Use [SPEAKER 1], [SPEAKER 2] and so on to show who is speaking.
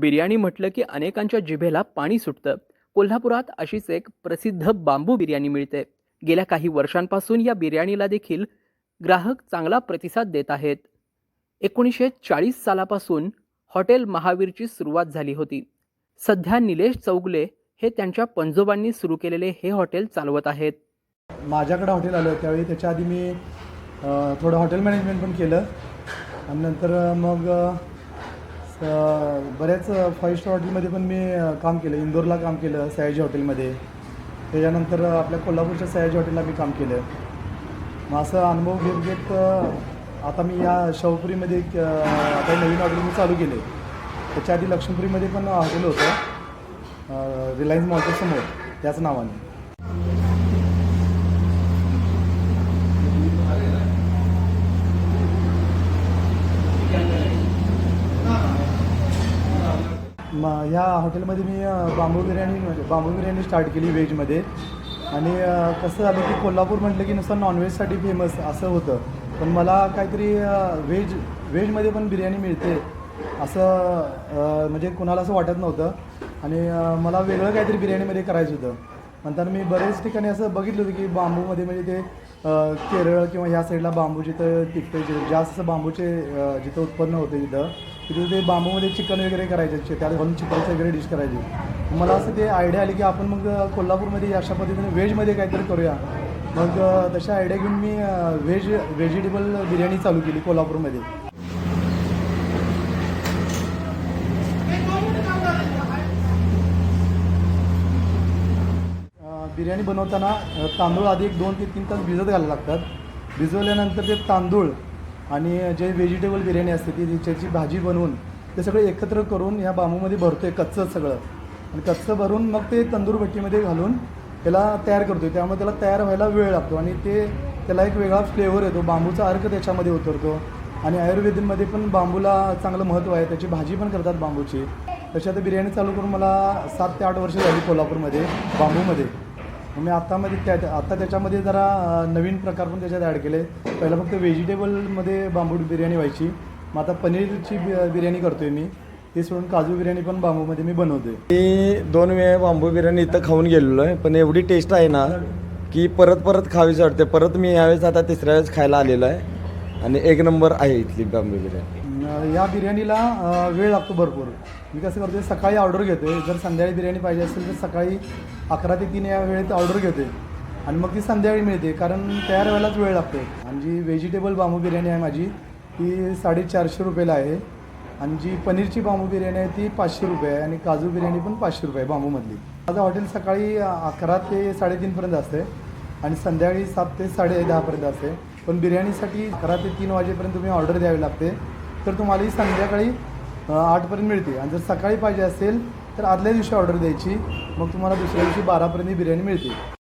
[SPEAKER 1] बिर्याणी म्हटलं की अनेकांच्या जिभेला पाणी सुटतं. कोल्हापुरात अशीच एक प्रसिद्ध बांबू बिर्याणी मिळते. गेल्या काही वर्षांपासून या बिर्याणीला देखील ग्राहक चांगला प्रतिसाद देत आहेत. एकोणीसशे चाळीस सालापासून हॉटेल महावीरची सुरुवात झाली होती. सध्या निलेश चौगले हे त्यांच्या पंजोबांनी सुरू केलेले हे हॉटेल चालवत आहेत.
[SPEAKER 2] माझ्याकडे हॉटेल आलं त्यावेळी. त्याच्या आधी मी थोडं हॉटेल मॅनेजमेंट पण केलं. आणि नंतर मग तर बऱ्याच फाईव्ह स्टार हॉटेलमध्ये पण मी काम केलं. इंदोरला काम केलं सयाजी हॉटेलमध्ये त्याच्यानंतर आपल्या कोल्हापूरच्या सयाजी हॉटेलला मी काम केलं. मग असं अनुभव घेत घेत आता मी या शाहूपुरीमध्ये आता नवीन हॉटेल मी चालू केले त्याच्या आधी लक्ष्मीपुरीमध्ये पण हॉटेल होतं. रिलायन्स मॉलच्या समोर त्याच नावाने. मग ह्या हॉटेलमध्ये मी बांबू बिर्याणी म्हणजे बांबू बिर्याणी स्टार्ट केली व्हेजमध्ये आणि कसं झालं की कोल्हापूर म्हटलं की नुसतं नॉनव्हेजसाठी फेमस असं होतं. पण मला काहीतरी व्हेज व्हेजमध्ये पण बिर्याणी मिळते असं म्हणजे कुणाला असं वाटत नव्हतं. आणि मला वेगळं काहीतरी बिर्याणीमध्ये करायचं होतं. नंतर मी बरेच ठिकाणी असं बघितलं होतं की बांबूमध्ये म्हणजे ते केरळ किंवा ह्या साईडला बांबू जिथं टिकते जिथं जास्त बांबूचे जिथं उत्पन्न होते तिथं तिथं ते बांबूमध्ये चिकन वगैरे करायचे त्यात घालून चिकनचं वगैरे डिश करायची. मला असं ते आयडिया आली की आपण मग कोल्हापूरमध्ये अशा पद्धतीने व्हेजमध्ये काहीतरी करूया. मग तशा आयडिया घेऊन मी व्हेज व्हेजिटेबल बिर्याणी चालू केली कोल्हापूरमध्ये. बिर्याणी बनवताना तांदूळ आधी एक दोन ते तीन तास भिजत घालायला लागतात. भिजवल्यानंतर ते तांदूळ आणि जे व्हेजिटेबल बिर्याणी असते ती त्याची भाजी बनवून ते सगळं एकत्र करून ह्या बांबूमध्ये भरतो आहे कच्चं सगळं. आणि कच्चं भरून मग ते तंदूर भट्टीमध्ये घालून त्याला तयार करतो त्यामुळे त्याला तयार व्हायला वेळ लागतो आणि ते त्याला एक वेगळा फ्लेवर येतो. बांबूचा अर्क त्याच्यामध्ये उतरतो. आणि आयुर्वेदमध्ये पण बांबूला चांगलं महत्त्व आहे. त्याची भाजी पण करतात बांबूची. तशी आता बिर्याणी चालू करून मला सात ते आठ वर्ष झाली कोल्हापूरमध्ये बांबूमध्ये. मग मी आत्तामध्ये त्या आत्ता त्याच्यामध्ये जरा नवीन प्रकार पण त्याच्यात ॲड केले. पहिला फक्त व्हेजिटेबलमध्ये बांबू बिर्याणी व्हायची. मग आता पनीरची बि- बिर्याणी करतो आहे मी. ते सोडून काजू बिर्याणी पण बांबूमध्ये मी बनवतो आहे
[SPEAKER 3] मी दोन वेळा बांबू बिर्याणी इथं खाऊन गेलेलो आहे. पण एवढी टेस्ट आहे ना की परत परत खावीच वाटते. परत मी यावेळेस आता तिसऱ्या वेळेस खायला आलेलो आहे. आणि एक नंबर आहे इथली बांबू बिर्याणी.
[SPEAKER 2] या बिर्याणीला वेळ लागतो भरपूर. मी कसं करते सकाळी ऑर्डर घेतो आहे जर संध्याकाळी बिर्याणी पाहिजे असेल तर सकाळी अकरा ते तीन या वेळेत ऑर्डर घेते आणि मग ती संध्याकाळी मिळते कारण तयार व्हायलाच वेळ लागतो आणि जी व्हेजिटेबल बांबू बिर्याणी आहे माझी ती साडेचारशे रुपयाला आहे. आणि जी पनीरची बांबू बिर्याणी आहे ती पाचशे रुपये आहे. आणि काजू बिर्याणी पण पाचशे रुपये आहे बांबूमधली. माझं हॉटेल सकाळी अकरा ते साडेतीनपर्यंत असते आणि संध्याकाळी सात ते साडे दहापर्यंत असते पण बिर्याणीसाठी अकरा ते तीन वाजेपर्यंत तुम्ही ऑर्डर द्यावी लागते. तर तुम्हाला ही संध्याकाळी आठपर्यंत मिळते. आणि जर सकाळी पाहिजे असेल तर आदल्या दिवशी ऑर्डर द्यायची. मग तुम्हाला दुसऱ्या दिवशी बारापर्यंत बिर्याणी मिळते.